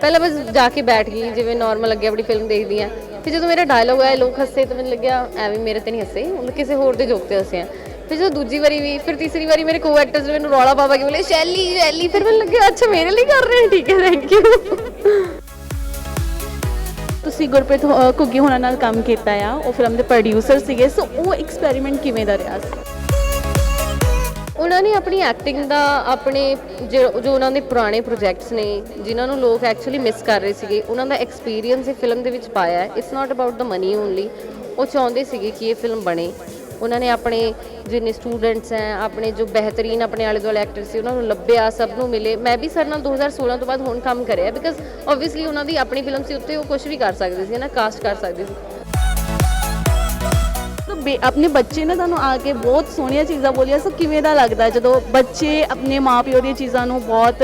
ਪਹਿਲਾਂ ਬਸ ਜਾ ਕੇ ਬੈਠ ਗਈ ਜਿਵੇਂ ਨਾਰਮਲ ਲੱਗਿਆ ਆਪਣੀ ਫਿਲਮ ਦੇਖਦੀ ਆ ਫਿਰ ਜਦੋਂ ਮੇਰਾ ਡਾਇਲੋਗ ਆਇਆ ਲੋਕ ਹੱਸੇ ਤਾਂ ਮੈਨੂੰ ਲੱਗਿਆ ਐਵੇਂ ਮੇਰੇ ਤੇ ਨਹੀਂ ਹੱਸੇ ਮਤਲਬ ਕਿਸੇ ਹੋਰ ਦੇ ਜੋਕ ਤੇ ਹੱਸੇ ਆ ਫਿਰ ਜਦੋਂ ਦੂਜੀ ਵਾਰੀ ਵੀ ਫਿਰ ਤੀਸਰੀ ਵਾਰੀ ਮੇਰੇ ਕੋ ਐਕਟਰਸ ਨੇ ਮੈਨੂੰ ਰੌਲਾ ਪਾਵਾ ਕੇ ਬੋਲੇ ਸ਼ੈਲੀ ਸ਼ੈਲੀ। ਫਿਰ ਮੈਨੂੰ ਲੱਗਿਆ ਅੱਛਾ ਮੇਰੇ ਲਈ ਕਰ ਰਹੇ ਨੇ ਠੀਕ ਹੈ ਥੈਂਕ ਯੂ ਤੁਸੀਂ ਗੁਰਪ੍ਰੀਤ ਅ, ਘੁੱਗੀ ਹੋਣਾ ਨਾਲ ਕੰਮ ਕੀਤਾ ਆ ਉਹ ਫਿਲਮ ਦੇ ਪ੍ਰੋਡਿਊਸਰ ਸੀਗੇ ਸੋ ਉਹ ਐਕਸਪੈਰੀਮੈਂਟ ਕਿਵੇਂ ਦਾ ਰਿਹਾ ਸੀ? ਉਹਨਾਂ ਨੇ ਆਪਣੀ ਐਕਟਿੰਗ ਦਾ ਆਪਣੇ ਜੋ ਜੋ ਉਹਨਾਂ ਦੇ ਪੁਰਾਣੇ ਪ੍ਰੋਜੈਕਟਸ ਨੇ, ਜਿਨ੍ਹਾਂ ਨੂੰ ਲੋਕ ਐਕਚੁਅਲੀ ਮਿਸ ਕਰ ਰਹੇ ਸੀਗੇ, ਉਹਨਾਂ ਦਾ ਐਕਸਪੀਰੀਅੰਸ ਇਹ ਫਿਲਮ ਦੇ ਵਿੱਚ ਪਾਇਆ ਹੈ। It's not about the money only ਉਹ ਚਾਹੁੰਦੇ ਸੀਗੇ ਕਿ ਇਹ ਫਿਲਮ ਬਣੇ। ਉਹਨਾਂ ਨੇ ਆਪਣੇ ਜਿੰਨੇ ਸਟੂਡੈਂਟਸ ਹੈ, ਆਪਣੇ ਜੋ ਬਿਹਤਰੀਨ ਆਪਣੇ ਆਲੇ ਦੁਆਲੇ ਐਕਟਰ ਸੀ, ਉਹਨਾਂ ਨੂੰ ਲੱਭਿਆ, ਸਭ ਨੂੰ ਮਿਲੇ। ਮੈਂ ਵੀ ਸਰ ਨਾਲ 2016 ਤੋਂ ਬਾਅਦ ਹੁਣ ਕੰਮ ਕਰਿਆ ਬਿਕਾਜ਼ ਆਬਵੀਅਸਲੀ ਉਹਨਾਂ ਦੀ ਆਪਣੀ ਫਿਲਮ ਸੀ, ਉੱਤੇ ਉਹ ਕੁਝ ਵੀ ਕਰ ਸਕਦੇ ਸੀ ਨਾ? ਕਾਸਟ ਕਰ ਸਕਦੇ ਸੀ। ਆਪਣੇ ਬੱਚੇ ਨੇ ਤੁਹਾਨੂੰ ਆ ਕੇ ਬਹੁਤ ਸੋਹਣੀਆਂ ਚੀਜ਼ਾਂ ਬੋਲੀਆਂ। ਸੋ ਕਿਵੇਂ ਦਾ ਲੱਗਦਾ ਜਦੋਂ ਬੱਚੇ ਆਪਣੇ ਮਾਪਿਓ ਦੀਆਂ ਚੀਜ਼ਾਂ ਨੂੰ ਬਹੁਤ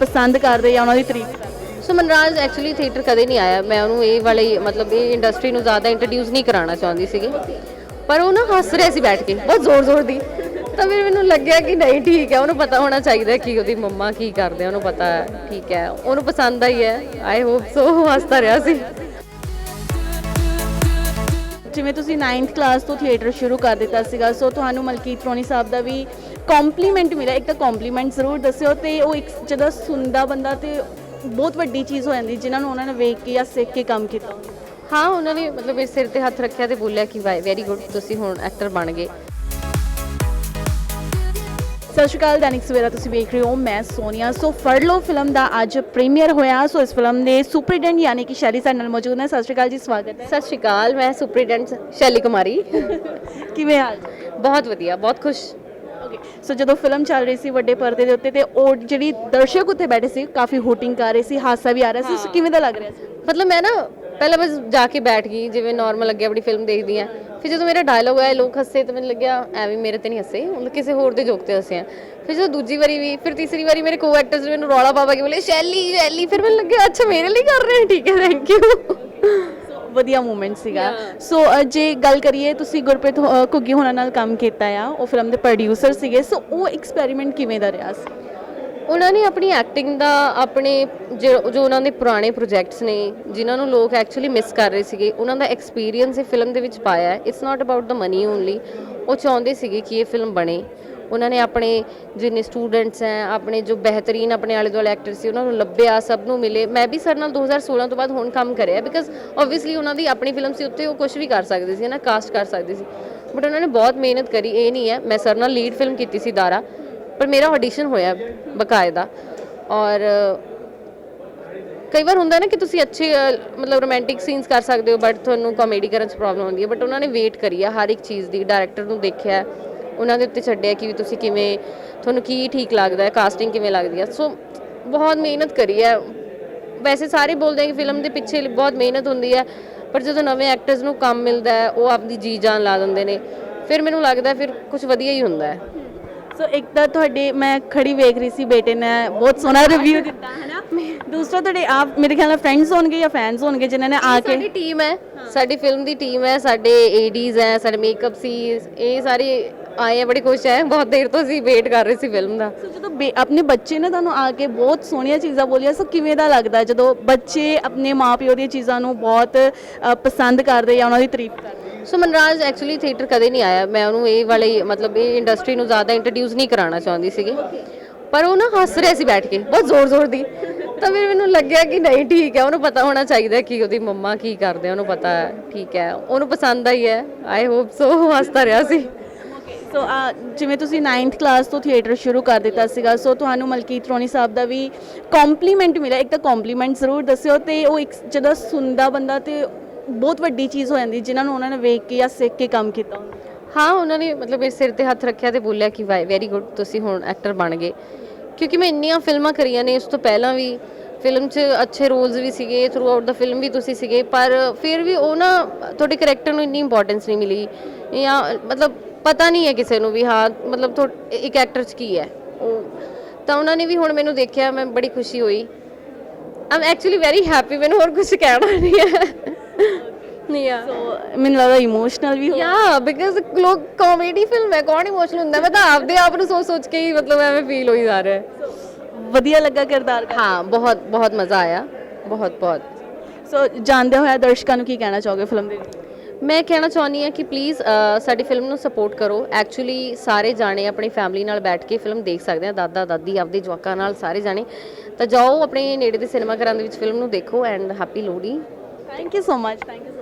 ਪਸੰਦ ਕਰਦੇ ਜਾਂ ਉਹਨਾਂ ਦੀ ਤਾਰੀਫ ਕਰਦੇ ਸੋ ਮਨਰਾਜ ਐਕਚੁਅਲੀ ਥੀਏਟਰ ਕਦੇ ਨਹੀਂ ਆਇਆ। ਮੈਂ ਉਹਨੂੰ ਇਹ ਵਾਲੇ, ਮਤਲਬ ਇਹ ਇੰਡਸਟਰੀ ਨੂੰ ਜ਼ਿਆਦਾ ਇੰਟਰੋਡਿਊਸ ਨਹੀਂ ਕਰਾਉਣਾ ਚਾਹੁੰਦੀ ਸੀਗੀ। ਪਰ ਉਹ ਨਾ ਹੱਸ ਰਿਹਾ ਸੀ ਬੈਠ ਕੇ, ਬਹੁਤ ਜ਼ੋਰ ਜ਼ੋਰ ਦੀ। ਤਾਂ ਫਿਰ ਮੈਨੂੰ ਲੱਗਿਆ ਕਿ ਨਹੀਂ, ਠੀਕ ਹੈ, ਉਹਨੂੰ ਪਤਾ ਹੋਣਾ ਚਾਹੀਦਾ ਕਿ ਉਹਦੀ ਮੰਮਾ ਕੀ ਕਰਦੇ ਆ, ਉਹਨੂੰ ਪਤਾ ਹੈ ਠੀਕ ਹੈ। ਉਹਨੂੰ ਪਸੰਦ ਆਈ ਹੈ। ਆਈ ਹੋਪ ਸੋ ਹੱਸਦਾ ਰਿਹਾ ਸੀ। ਜਿਵੇਂ ਤੁਸੀਂ 9th ਕਲਾਸ ਤੋਂ ਥੀਏਟਰ ਸ਼ੁਰੂ ਕਰ ਦਿੱਤਾ ਸੀਗਾ ਸੋ ਤੁਹਾਨੂੰ ਮਲਕੀਤ ਰੋਣੀ ਸਾਹਿਬ ਦਾ ਵੀ ਕੰਪਲੀਮੈਂਟ ਮਿਲਿਆ। ਇੱਕ ਤਾਂ ਕੰਪਲੀਮੈਂਟ ਜ਼ਰੂਰ ਦੱਸਿਓ ਤੇ ਉਹ ਇੱਕ ਜਦੋਂ ਸੁਣਦਾ ਬੰਦਾ ਤੇ ਬਹੁਤ ਵੱਡੀ ਚੀਜ਼ ਹੋ ਜਾਂਦੀ, ਜਿਨ੍ਹਾਂ ਨੂੰ ਉਹਨਾਂ ਨੇ ਵੇਖ ਕੇ ਜਾਂ ਸਿੱਖ ਕੇ ਕੰਮ ਕੀਤਾ। ਹਾਂ, ਉਹਨਾਂ ਨੇ ਮਤਲਬ ਇਸ ਸਿਰ ਤੇ ਹੱਥ ਰੱਖਿਆ ਤੇ ਬੋਲਿਆ ਕਿ ਵਾਈ ਵੈਰੀ ਗੁੱਡ ਤੁਸੀਂ ਹੁਣ ਐਕਟਰ ਬਣ ਗਏ। ਸਤਿ ਸ਼੍ਰੀ ਅਕਾਲ ਦੈਨਿਕ ਸਵੇਰਾ ਤੁਸੀਂ ਵੇਖ ਰਹੇ ਹੋ ਮੈਂ ਸੋਨੀਆ। ਸੋ ਫੜ ਲਓ ਫਿਲਮ ਦਾ ਅੱਜ ਪ੍ਰੀਮੀਅਰ ਹੋਇਆ। ਸੋ ਇਸ ਫਿਲਮ ਦੇ ਸੁਪਰਡੈਂਟ ਯਾਨੀ ਕਿ ਸ਼ੈਲੀ ਸਾਡੇ ਨਾਲ ਮੌਜੂਦ ਨੇ। ਸਤਿ ਸ਼੍ਰੀ ਅਕਾਲ ਜੀ ਸਵਾਗਤ ਹੈ। ਸਤਿ ਸ਼੍ਰੀ ਅਕਾਲ ਮੈਂ ਸੁਪਰੀਡੈਂਟ ਸ਼ੈਲੀ ਕੁਮਾਰੀ। ਕਿਵੇਂ ਹਾਲ? ਬਹੁਤ ਵਧੀਆ ਬਹੁਤ ਖੁਸ਼। ਓਕੇ ਸੋ ਜਦੋਂ ਫਿਲਮ ਚੱਲ ਰਹੀ ਸੀ ਵੱਡੇ ਪਰਦੇ ਦੇ ਉੱਤੇ ਤੇ ਉਹ ਜਿਹੜੀ ਦਰਸ਼ਕ ਉੱਤੇ ਬੈਠੇ ਸੀ ਕਾਫੀ ਹੋਟਿੰਗ ਕਰ ਰਹੇ ਸੀ ਹਾਸਾ ਵੀ ਆ ਰਿਹਾ ਸੀ। ਸੋ ਕਿਵੇਂ ਦਾ ਲੱਗ ਰਿਹਾ ਸੀ? ਮਤਲਬ ਮੈਂ ਨਾ ਪਹਿਲਾਂ ਬਸ ਜਾ ਕੇ ਬੈਠ ਗਈ ਜਿਵੇਂ ਨਾਰਮਲ ਅੱਗੇ ਆਪਣੀ ਫਿਲਮ ਦੇਖਦੀ ਆ ਫਿਰ ਜਦੋਂ ਮੇਰਾ ਡਾਇਲੋਗ ਆਇਆ ਲੋਕ ਹੱਸੇ ਤਾਂ ਮੈਨੂੰ ਲੱਗਿਆ ਐਵੇਂ ਮੇਰੇ ਤੇ ਨਹੀਂ ਹੱਸੇ ਮਤਲਬ ਕਿਸੇ ਹੋਰ ਦੇ ਜੋਕ ਤੇ ਹੱਸੇ ਆ। ਫਿਰ ਜਦੋਂ ਦੂਜੀ ਵਾਰੀ ਵੀ ਫਿਰ ਤੀਸਰੀ ਵਾਰੀ ਮੇਰੇ ਕੋ ਐਕਟਰਸ ਨੇ ਮੈਨੂੰ ਰੌਲਾ ਪਾਪਾ ਕੇ ਬੋਲੇ ਸ਼ੈਲੀ ਸ਼ੈਲੀ। ਫਿਰ ਮੈਨੂੰ ਲੱਗਿਆ ਅੱਛਾ ਮੇਰੇ ਲਈ ਕਰ ਰਹੇ ਠੀਕ ਹੈ ਥੈਂਕ ਯੂ ਵਧੀਆ ਮੂਮੈਂਟ ਸੀਗਾ। ਸੋ ਜੇ ਗੱਲ ਕਰੀਏ ਤੁਸੀਂ ਗੁਰਪ੍ਰੀਤ ਅ, ਘੁੱਗੀ ਹੋਣਾ ਨਾਲ ਕੰਮ ਕੀਤਾ ਆ ਉਹ ਫਿਲਮ ਦੇ ਪ੍ਰੋਡਿਊਸਰ ਸੀਗੇ। ਸੋ ਉਹ ਐਕਸਪੈਰੀਮੈਂਟ ਕਿਵੇਂ ਦਾ ਰਿਹਾ ਸੀ? ਉਹਨਾਂ ਨੇ ਆਪਣੀ ਐਕਟਿੰਗ ਦਾ ਆਪਣੇ ਜੋ ਜੋ ਉਹਨਾਂ ਦੇ ਪੁਰਾਣੇ ਪ੍ਰੋਜੈਕਟਸ ਨੇ, ਜਿਨ੍ਹਾਂ ਨੂੰ ਲੋਕ ਐਕਚੁਅਲੀ ਮਿਸ ਕਰ ਰਹੇ ਸੀਗੇ, ਉਹਨਾਂ ਦਾ ਐਕਸਪੀਰੀਅੰਸ ਇਹ ਫਿਲਮ ਦੇ ਵਿੱਚ ਪਾਇਆ ਹੈ। It's not about the money only ਉਹ ਚਾਹੁੰਦੇ ਸੀਗੇ ਕਿ ਇਹ ਫਿਲਮ ਬਣੇ। ਉਹਨਾਂ ਨੇ ਆਪਣੇ ਜਿੰਨੇ ਸਟੂਡੈਂਟਸ ਹੈ, ਆਪਣੇ ਜੋ ਬਿਹਤਰੀਨ ਆਪਣੇ ਆਲੇ ਦੁਆਲੇ ਐਕਟਰ ਸੀ, ਉਹਨਾਂ ਨੂੰ ਲੱਭਿਆ, ਸਭ ਨੂੰ ਮਿਲੇ। ਮੈਂ ਵੀ ਸਰ ਨਾਲ 2016 ਤੋਂ ਬਾਅਦ ਹੁਣ ਕੰਮ ਕਰਿਆ ਬਿਕਾਜ਼ ਆਬਵੀਅਸਲੀ ਉਹਨਾਂ ਦੀ ਆਪਣੀ ਫਿਲਮ ਸੀ ਉੱਤੇ ਉਹ ਕੁਝ ਵੀ ਕਰ ਸਕਦੇ ਸੀ ਨਾ? ਕਾਸਟ ਕਰ ਸਕਦੇ ਸੀ। ਬਟ ਉਹਨਾਂ ਨੇ ਬਹੁਤ ਮਿਹਨਤ ਕਰੀ, ਇਹ ਨਹੀਂ ਹੈ। ਮੈਂ ਸਰ ਨਾਲ ਲੀਡ ਫਿਲਮ ਕੀਤੀ ਸੀ ਦਾਰਾ ਪਰ ਮੇਰਾ ਆਡੀਸ਼ਨ ਹੋਇਆ ਬਕਾਇਦਾ ਔਰ ਕਈ ਵਾਰ ਹੁੰਦਾ ਨਾ ਕਿ ਤੁਸੀਂ ਅੱਛੇ ਅ, ਮਤਲਬ ਰੋਮਾਂਟਿਕ ਸੀਨਸ ਕਰ ਸਕਦੇ ਹੋ ਬਟ ਤੁਹਾਨੂੰ ਕਾਮੇਡੀ ਕਰਨ 'ਚ ਪ੍ਰੋਬਲਮ ਆਉਂਦੀ ਹੈ। ਬਟ ਉਹਨਾਂ ਨੇ ਵੇਟ ਕਰੀ ਆ ਹਰ ਇੱਕ ਚੀਜ਼ ਦੀ ਡਾਇਰੈਕਟਰ ਨੂੰ ਦੇਖਿਆ ਉਹਨਾਂ ਦੇ ਉੱਤੇ ਛੱਡਿਆ ਕਿ ਵੀ ਤੁਸੀਂ ਕਿਵੇਂ ਤੁਹਾਨੂੰ ਕੀ ਠੀਕ ਲੱਗਦਾ ਹੈ ਕਾਸਟਿੰਗ ਕਿਵੇਂ ਲੱਗਦੀ ਹੈ ਸੋ ਬਹੁਤ ਮਿਹਨਤ ਕਰੀ ਹੈ ਵੈਸੇ ਸਾਰੇ ਬੋਲਦੇ ਆ ਕਿ ਫਿਲਮ ਦੇ ਪਿੱਛੇ ਬਹੁਤ ਮਿਹਨਤ ਹੁੰਦੀ ਹੈ ਪਰ ਜਦੋਂ ਨਵੇਂ ਐਕਟਰਸ ਨੂੰ ਕੰਮ ਮਿਲਦਾ ਹੈ ਉਹ ਆਪਦੀ ਜੀ ਜਾਨ ਲਾ ਦਿੰਦੇ ਨੇ। ਫਿਰ ਮੈਨੂੰ ਲੱਗਦਾ ਫਿਰ ਕੁਝ ਵਧੀਆ ਹੀ ਹੁੰਦਾ ਹੈ। ਸੋ ਇੱਕ ਤਾਂ ਤੁਹਾਡੇ ਮੈਂ ਖੜੀ ਵੇਖ ਰਹੀ ਸੀ ਬੇਟੇ ਨੇ ਬਹੁਤ ਸੋਹਣਾ ਰਿਵਿਊ ਦਿੱਤਾ ਹੈ ਨਾ? ਦੂਸਰਾ ਤੁਹਾਡੇ ਆਪ ਮੇਰੇ ਖਿਆਲ ਨਾਲ ਫਰੈਂਡਸ ਹੋਣਗੇ ਜਾਂ ਫੈਨਸ ਹੋਣਗੇ ਜਿਨ੍ਹਾਂ ਨੇ ਆ ਕੇ ਸਾਡੀ ਟੀਮ ਹੈ ਸਾਡੀ ਫਿਲਮ ਦੀ ਟੀਮ ਹੈ ਸਾਡੇ ਏਡੀਜ਼ ਹੈ ਸਾਡੇ ਮੇਕਅਪ ਸੀ ਇਹ ਸਾਰੇ ਆਏ ਆ ਬੜੇ ਖੁਸ਼ ਹੈ। ਬਹੁਤ ਦੇਰ ਤੋਂ ਅਸੀਂ ਵੇਟ ਕਰ ਰਹੇ ਸੀ ਫਿਲਮ ਦਾ। ਸੋ ਜਦੋਂ ਬੇ- ਆਪਣੇ ਬੱਚੇ ਨੇ ਤੁਹਾਨੂੰ ਆ ਕੇ ਬਹੁਤ ਸੋਹਣੀਆਂ ਚੀਜ਼ਾਂ ਬੋਲੀਆਂ ਸੋ ਕਿਵੇਂ ਦਾ ਲੱਗਦਾ ਜਦੋਂ ਬੱਚੇ ਆਪਣੇ ਮਾਪਿਓ ਦੀਆਂ ਚੀਜ਼ਾਂ ਨੂੰ ਬਹੁਤ ਅ, ਪਸੰਦ ਕਰਦੇ ਜਾਂ ਉਹਨਾਂ ਦੀ ਤਾਰੀਫ ਕਰਦੇ? ਸੋ ਮਨਰਾਜ ਐਕਚੁਅਲੀ ਥੀਏਟਰ ਕਦੇ ਨਹੀਂ ਆਇਆ। ਮੈਂ ਉਹਨੂੰ ਇਹ ਵਾਲੀ ਮਤਲਬ ਇਹ ਇੰਡਸਟਰੀ ਨੂੰ ਜ਼ਿਆਦਾ ਇੰਟਰੋਡਿਊਸ ਨਹੀਂ ਕਰਾਉਣਾ ਚਾਹੁੰਦੀ ਸੀਗੀ। ਪਰ ਉਹ ਨਾ ਹੱਸ ਰਿਹਾ ਸੀ ਬੈਠ ਕੇ, ਬਹੁਤ ਜ਼ੋਰ ਜ਼ੋਰ ਦੀ। ਤਾਂ ਫਿਰ ਮੈਨੂੰ ਲੱਗਿਆ ਕਿ ਨਹੀਂ, ਠੀਕ ਹੈ, ਉਹਨੂੰ ਪਤਾ ਹੋਣਾ ਚਾਹੀਦਾ ਕਿ ਉਹਦੀ ਮੰਮਾ ਕੀ ਕਰਦੇ ਉਹਨੂੰ ਪਤਾ ਹੈ, ਠੀਕ ਹੈ। ਉਹਨੂੰ ਪਸੰਦ ਆਈ ਹੈ। ਆਈ ਹੋਪ ਸੋ ਉਹ ਹੱਸਦਾ ਰਿਹਾ ਸੀ। ਸੋ ਆ, ਜਿਵੇਂ ਤੁਸੀਂ 9th ਕਲਾਸ ਤੋਂ ਥੀਏਟਰ ਸ਼ੁਰੂ ਕਰ ਦਿੱਤਾ ਸੀਗਾ ਸੋ ਤੁਹਾਨੂੰ ਮਲਕੀਤ ਰੋਣੀ ਸਾਹਿਬ ਦਾ ਵੀ ਕੰਪਲੀਮੈਂਟ ਮਿਲਿਆ। ਇੱਕ ਤਾਂ ਕੰਪਲੀਮੈਂਟ ਜ਼ਰੂਰ ਦੱਸਿਓ ਤੇ ਉਹ ਇੱਕ, ਜਦੋਂ ਸੁਣਦਾ ਬੰਦਾ ਤੇ ਬਹੁਤ ਵੱਡੀ ਚੀਜ਼ ਹੋ ਜਾਂਦੀ ਜਿਨ੍ਹਾਂ ਨੂੰ ਉਹਨਾਂ ਨੇ ਵੇਖ ਕੇ ਜਾਂ ਸਿੱਖ ਕੇ ਕੰਮ ਕੀਤਾ ਹੁੰਦਾ ਹਾਂ, ਉਹਨਾਂ ਨੇ ਮਤਲਬ ਮੇਰੇ ਸਿਰ ਤੇ ਹੱਥ ਰੱਖਿਆ ਤੇ ਬੋਲਿਆ ਕਿ ਵਾਈ ਵੈਰੀ ਗੁੱਡ ਤੁਸੀਂ ਹੁਣ ਐਕਟਰ ਬਣ ਗਏ। ਕਿਉਂਕਿ ਮੈਂ ਇੰਨੀਆਂ ਫਿਲਮਾਂ ਕਰੀਆਂ ਨੇ, ਉਸ ਤੋਂ ਪਹਿਲਾਂ ਵੀ ਫਿਲਮ 'ਚ ਅੱਛੇ ਰੋਲਸ ਵੀ ਸੀਗੇ ਥਰੂ ਆਊਟ ਦਾ ਫਿਲਮ ਵੀ ਤੁਸੀਂ ਸੀਗੇ, ਪਰ ਫਿਰ ਵੀ ਉਹ ਨਾ ਤੁਹਾਡੇ ਕੈਰੈਕਟਰ ਨੂੰ ਇੰਨੀ ਇੰਪੋਰਟੈਂਸ ਨਹੀਂ ਮਿਲੀ। ਜਾਂ ਮਤਲਬ ਪਤਾ ਨਹੀਂ ਹੈ ਕਿਸੇ ਨੂੰ ਵੀ, ਹਾਂ, ਮਤਲਬ ਤੁਹਾ- ਇੱਕ ਐਕਟਰ 'ਚ ਕੀ ਹੈ। ਉਹ, ਤਾਂ ਉਹਨਾਂ ਨੇ ਵੀ ਹੁਣ ਮੈਨੂੰ ਦੇਖਿਆ, ਮੈਂ ਬੜੀ ਖੁਸ਼ੀ ਹੋਈ। ਆਮ ਐਕਚੁਅਲੀ ਵੈਰੀ ਹੈਪੀ ਮੈਨੂੰ ਹੋਰ ਕੁਝ ਕਹਿਣਾ ਨਹੀਂ ਹੈ। ਸੋ ਮੈਨੂੰ ਲੱਗਦਾ ਇਮੋਸ਼ਨਲ ਵੀ ਹੋ ਯਾ ਬਿਕਾਜ਼ ਲੋਕ ਕਾਮੇਡੀ ਫਿਲਮ ਹੈ ਕੌਣ ਇਮੋਸ਼ਨਲ ਹੁੰਦਾ ਮੈਂ ਤਾਂ ਆਪਦੇ ਆਪ ਨੂੰ ਸੋਚ ਸੋਚ ਕੇ ਹੀ ਮਤਲਬ ਐਵੇਂ ਫੀਲ ਹੋਈ ਜਾ ਰਿਹਾ ਹੈ ਵਧੀਆ ਲੱਗਾ ਕਿਰਦਾਰ ਕਰ ਹਾਂ ਬਹੁਤ ਬਹੁਤ ਮਜ਼ਾ ਆਇਆ ਬਹੁਤ ਬਹੁਤ ਸੋ ਜਾਣਦੇ ਹੋਇਆ ਦਰਸ਼ਕਾਂ ਨੂੰ ਕੀ ਕਹਿਣਾ ਚਾਹੋਗੇ ਫਿਲਮ ਦੇ ਮੈਂ ਕਹਿਣਾ ਚਾਹੁੰਦੀ ਹਾਂ ਕਿ ਪਲੀਜ਼ ਸਾਡੀ ਫਿਲਮ ਨੂੰ ਸਪੋਰਟ ਕਰੋ ਐਕਚੁਅਲੀ ਸਾਰੇ ਜਾਣੇ ਆਪਣੀ ਫੈਮਿਲੀ ਨਾਲ ਬੈਠ ਕੇ ਫਿਲਮ ਦੇਖ ਸਕਦੇ ਆ ਦਾਦਾ ਦਾਦੀ ਆਪਦੇ ਜਵਾਕਾਂ ਨਾਲ ਸਾਰੇ ਜਾਣੇ ਤਾਂ ਜਾਓ ਆਪਣੇ ਨੇੜੇ ਦੇ ਸਿਨੇਮਾ ਘਰਾਂ ਦੇ ਵਿੱਚ ਫਿਲਮ ਨੂੰ ਦੇਖੋ and happy Lohri thank you so much thank you